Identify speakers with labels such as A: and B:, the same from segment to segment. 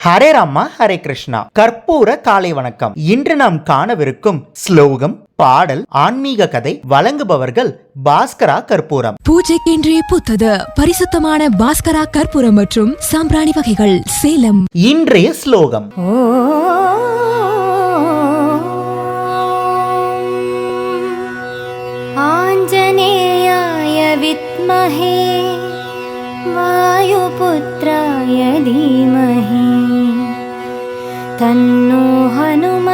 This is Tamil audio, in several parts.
A: ஹரே ராமா ஹரே கிருஷ்ணா கற்பூர காலை வணக்கம் இன்று நாம் காணவிருக்கும் ஸ்லோகம் பாடல் ஆன்மீக கதை வழங்குபவர்கள் பாஸ்கரா கற்பூரம்
B: பூஜைக்கென்றே புத்தது பரிசுத்தமான பாஸ்கரா கற்பூரம் மற்றும் சாம்பிராணி வகைகள் சேலம்
A: இன்றைய ஸ்லோகம்
C: आञ्जनेयाय विद्महे वायुपुत्राय धीमहि तन्नो हनुमत्प्रचोदयात्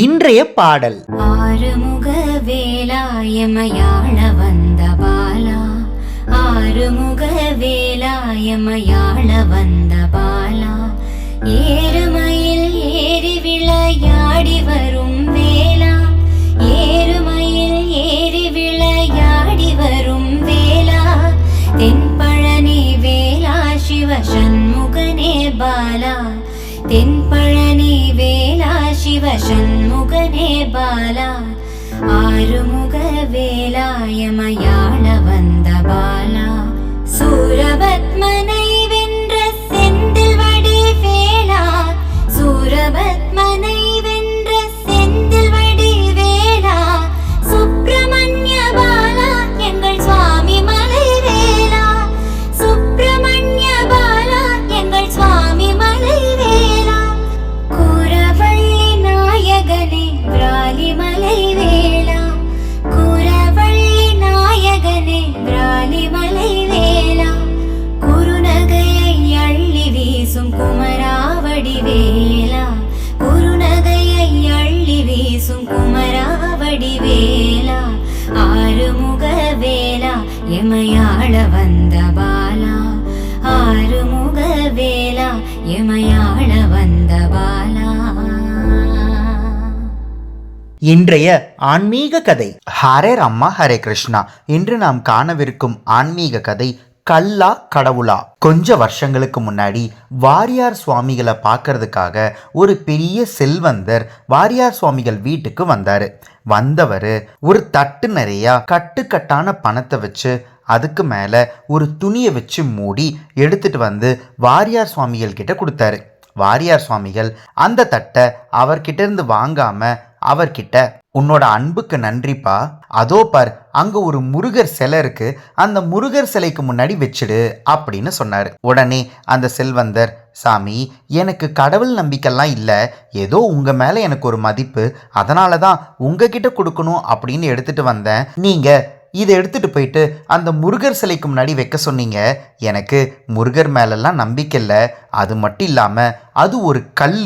A: இன்றைய பாடல்
C: ஆறுமுகவேலாய மயாள வந்த பாலா ஆறுமுகவேலாய மயாள வந்த பாலா ஏறுமயில் ஏறி விளையாடி வரும் ഷൺമുഖനെ ബാല ആരുമുഖ വേലായമയാ எமையாள வந்த பாலா ஆறுமுக வேலா எமையாள வந்த பாலா.
A: இன்றைய ஆன்மீக கதை. ஹரே ராமா ஹரே கிருஷ்ணா. இன்று நாம் காணவிருக்கும் ஆன்மீக கதை கல்லா கடவுளா? கொஞ்ச வருஷங்களுக்கு முன்னாடி வாரியார் சுவாமிகளை பார்க்கறதுக்காக ஒரு பெரிய செல்வந்தர் வாரியார் சுவாமிகள் வீட்டுக்கு வந்தாரு. வந்தவர் ஒரு தட்டு நிறையா கட்டுக்கட்டான பணத்தை வச்சு அதுக்கு மேலே ஒரு துணியை வச்சு மூடி எடுத்துட்டு வந்து வாரியார் சுவாமிகள் கிட்ட கொடுத்தாரு. வாரியார் சுவாமிகள் அந்த தட்டை அவர்கிட்ட இருந்து வாங்காம அவர்கிட்ட உன்னோட அன்புக்கு நன்றிப்பா. அதோ பார் அங்க ஒரு முருகர் சிலை இருக்கு. அந்த முருகர் சிலைக்கு முன்னாடி வச்சிடு அப்படின்னு சொன்னார். உடனே அந்த செல்வந்தர் சாமி எனக்கு கடவுள் நம்பிக்கைலாம் இல்லை. ஏதோ உங்க மேல எனக்கு ஒரு மதிப்பு. அதனால தான் உங்ககிட்ட கொடுக்கணும் அப்படின்னு எடுத்துட்டு வந்தேன். நீங்க இதை எடுத்துட்டு போயிட்டு அந்த முருகர் சிலைக்கு முன்னாடி வைக்க சொன்னீங்க. எனக்கு முருகர் மேலெல்லாம் நம்பிக்கை இல்லை. அது மட்டும் இல்லாமல் அது ஒரு கல்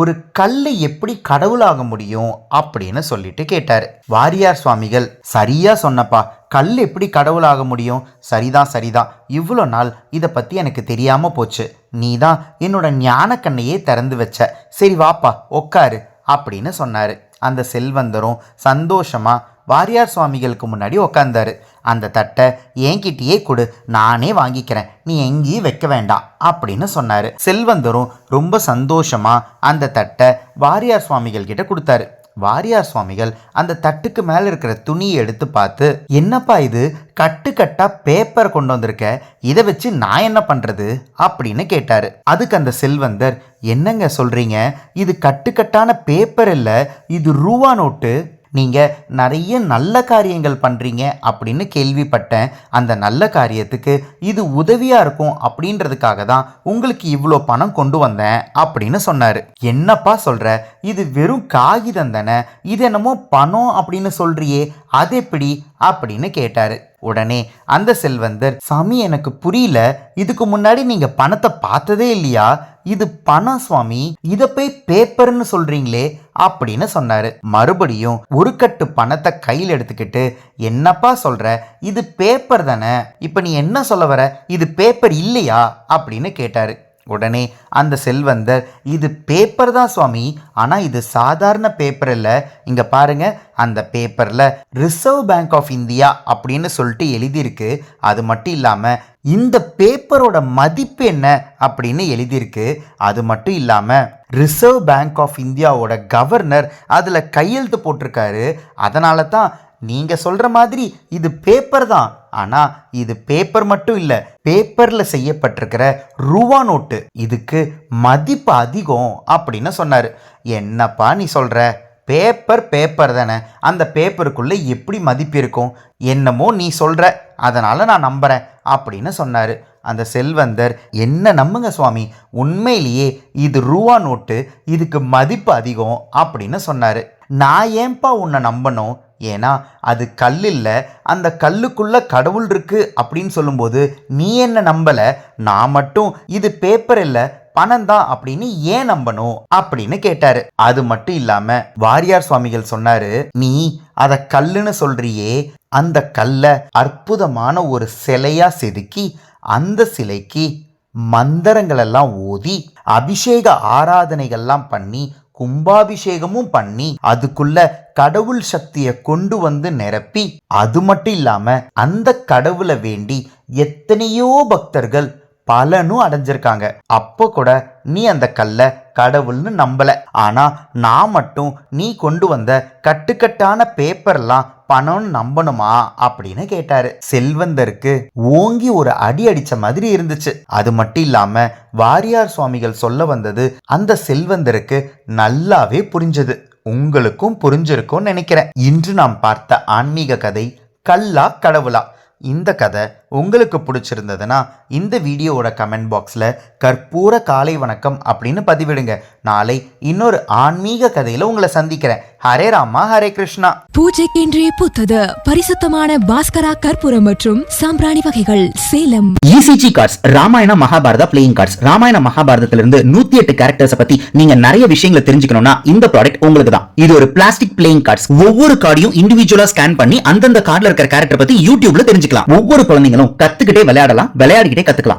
A: ஒரு கல்லை எப்படி கடவுளாக முடியும் அப்படின்னு சொல்லிட்டு கேட்டார். வாரியார் சுவாமிகள் சரியாக சொன்னப்பா. கல் எப்படி கடவுளாக முடியும்? சரிதான் சரிதான். இவ்வளோ நாள் இதை பற்றி எனக்கு தெரியாமல் போச்சு. நீ தான் என்னோட ஞானக்கண்ணையே திறந்து வச்ச. சரி வாப்பா உக்காரு அப்படின்னு சொன்னார். அந்த செல்வந்தரும் சந்தோஷமாக வாரியார் சுவாமிகளுக்கு முன்னாடி உக்காந்தாரு. அந்த தட்டை என்கிட்டயே கொடு நானே வாங்கிக்கிறேன். நீ எங்கேயும் வைக்க வேண்டாம் அப்படின்னு சொன்னார். செல்வந்தரும் ரொம்ப சந்தோஷமா அந்த தட்டை வாரியார் சுவாமிகள் கிட்ட கொடுத்தாரு. வாரியார் சுவாமிகள் அந்த தட்டுக்கு மேலே இருக்கிற துணியை எடுத்து பார்த்து என்னப்பா இது? கட்டு கட்டா பேப்பர் கொண்டு வந்திருக்க? இதை வச்சு நான் என்ன பண்றது? அப்படின்னு கேட்டாரு. அதுக்கு அந்த செல்வந்தர் என்னங்க சொல்றீங்க? இது கட்டுக்கட்டான பேப்பர் இல்லை இது ரூவா நோட்டு. நீங்கள் நிறைய நல்ல காரியங்கள் பண்ணுறீங்க அப்படின்னு கேள்விப்பட்டேன். அந்த நல்ல காரியத்துக்கு இது உதவியாக இருக்கும் அப்படின்றதுக்காக தான் உங்களுக்கு இவ்வளோ பணம் கொண்டு வந்தேன் அப்படின்னு சொன்னார். என்னப்பா சொல்கிற இது வெறும் காகிதம் தானே? இது என்னமோ பணம் அப்படின்னு சொல்கிறியே அது எப்படி? அப்படின்னு கேட்டார். உடனே அந்த செல்வந்தர் சாமி எனக்கு புரியல. இதுக்கு முன்னாடி நீங்க பணத்தை பார்த்ததே இல்லையா? இது பணம் சுவாமி. இதை போய் பேப்பர்னு சொல்றீங்களே. அப்படின்னு சொன்னாரு. மறுபடியும் ஒரு கட்டு பணத்தை கையில் எடுத்துக்கிட்டு என்னப்பா சொல்ற? இது பேப்பர் தானே? இப்ப நீ என்ன சொல்ல வர? இது பேப்பர் இல்லையா? அப்படின்னு கேட்டாரு. உடனே அந்த செல்வந்தர் இது பேப்பர் தான் சுவாமி ஆனால் இது சாதாரண பேப்பர் இல்லை. இங்கே பாருங்க அந்த பேப்பரில் ரிசர்வ் பேங்க் ஆஃப் இந்தியா அப்படின்னு சொல்லிட்டு எழுதியிருக்கு. அது மட்டும் இல்லாமல் இந்த பேப்பரோட மதிப்பு என்ன அப்படின்னு எழுதியிருக்கு. அது மட்டும் இல்லாமல் ரிசர்வ் பேங்க் ஆஃப் இந்தியாவோட கவர்னர் அதில் கையெழுத்து போட்டிருக்காரு. அதனால தான் நீங்கள் சொல்கிற மாதிரி இது பேப்பர் தான். ஆனால் இது பேப்பர் மட்டும் இல்லை பேப்பரில் செய்யப்பட்டிருக்கிற ரூபா நோட்டு. இதுக்கு மதிப்பு அதிகம் அப்படின்னு சொன்னார். என்னப்பா நீ சொல்கிற பேப்பர் பேப்பர் தானே. அந்த பேப்பருக்குள்ளே எப்படி மதிப்பு இருக்கும்? என்னமோ நீ சொல்கிற அதனால் நான் நம்புறேன் அப்படின்னு சொன்னார். அந்த செல்வந்தர் என்ன நம்புங்க சுவாமி? உண்மையிலேயே இது ரூபா நோட்டு இதுக்கு மதிப்பு அதிகம் அப்படின்னு சொன்னார். நான் ஏன்பா உன்னை நம்பணும்? ஏன்னா அது கல் இல்லை அந்த கல்லுக்குள்ளே கடவுள் இருக்குது அப்படின்னு சொல்லும்போது நீ என்ன நம்பலை? நான் மட்டும் இது பேப்பர் இல்லை பணம் தான் அப்படின்னு ஏன் நம்பணும்? அப்படின்னு கேட்டாரு. அது மட்டும் இல்லாம வாரியார் சுவாமிகள் சொன்னாரு நீ அத கல்லுன்னு சொல்றியே அந்த கல்லை அற்புதமான ஒரு சிலையா செதுக்கி அந்த சிலைக்கு மந்திரங்களெல்லாம் ஓதி அபிஷேக ஆராதனைகள்லாம் பண்ணி கும்பாபிஷேகமும் பண்ணி அதுக்குள்ள கடவுள் சக்தியை கொண்டு வந்து நிரப்பி அது மட்டும் இல்லாம அந்த கடவுளை வேண்டி எத்தனையோ பக்தர்கள் பலனும் அடைஞ்சிருக்காங்க. அப்போ கூட நீ அந்த கல்லை கடவுள்னு நம்பல. ஆனா நான் மட்டும் நீ கொண்டு வந்த கட்டுக்கட்டான பேப்பர்லாம் பணம்னு நம்பணுமா அப்படின்னு கேட்டாரு. செல்வந்தருக்கு ஓங்கி ஒரு அடி அடிச்ச மாதிரி இருந்துச்சு. அது மட்டும் இல்லாம வாரியார் சுவாமிகள் சொல்ல வந்தது அந்த செல்வந்தருக்கு நல்லாவே புரிஞ்சது. உங்களுக்கும் புரிஞ்சிருக்கும்னு நினைக்கிறேன். இன்று நாம் பார்த்த ஆன்மீக கதை கல்லா கடவுளா. இந்த கதை உங்களுக்கு பிடிச்சிருந்ததுன்னா இந்த வீடியோவோட கமெண்ட் பாக்ஸில் கற்பூர காலை வணக்கம் அப்படின்னு பதிவிடுங்க. நாளை இன்னொரு ஆன்மீக கதையில் உங்களை சந்திக்கிறேன். ஹரே ராமா ஹரே கிருஷ்ணா.
B: பூஜைக்கென்றே பூத்தது பரிசுத்தமான பாஸ்கரா கற்பூரம் மற்றும் சாம்பிராணி வகைகள் Salem.
D: ECG cards Ramayana Mahabharata playing cards Ramayana மகாபாரதத்திலிருந்து நூத்தி எட்டு கேரக்டர்ஸ் பத்தி நீங்க நிறைய விஷயங்களை தெரிஞ்சுக்கணும்னா இந்த ப்ராடக்ட் உங்களுக்கு தான். இது ஒரு பிளாஸ்டிக் பிளேயிங் கார்ட்ஸ் ஒவ்வொரு கார்டையும் இண்டிவிஜுவலா ஸ்கேன் பண்ணி அந்தந்த கார்டுல இருக்கிற கேரக்டர் பத்தி யூடியூப்ல தெரிஞ்சுக்கலாம். ஒவ்வொரு குழந்தைங்களும் கத்துக்கிட்டே விளையாடலாம். விளையாடிக்கிட்டே கத்துக்கலாம்.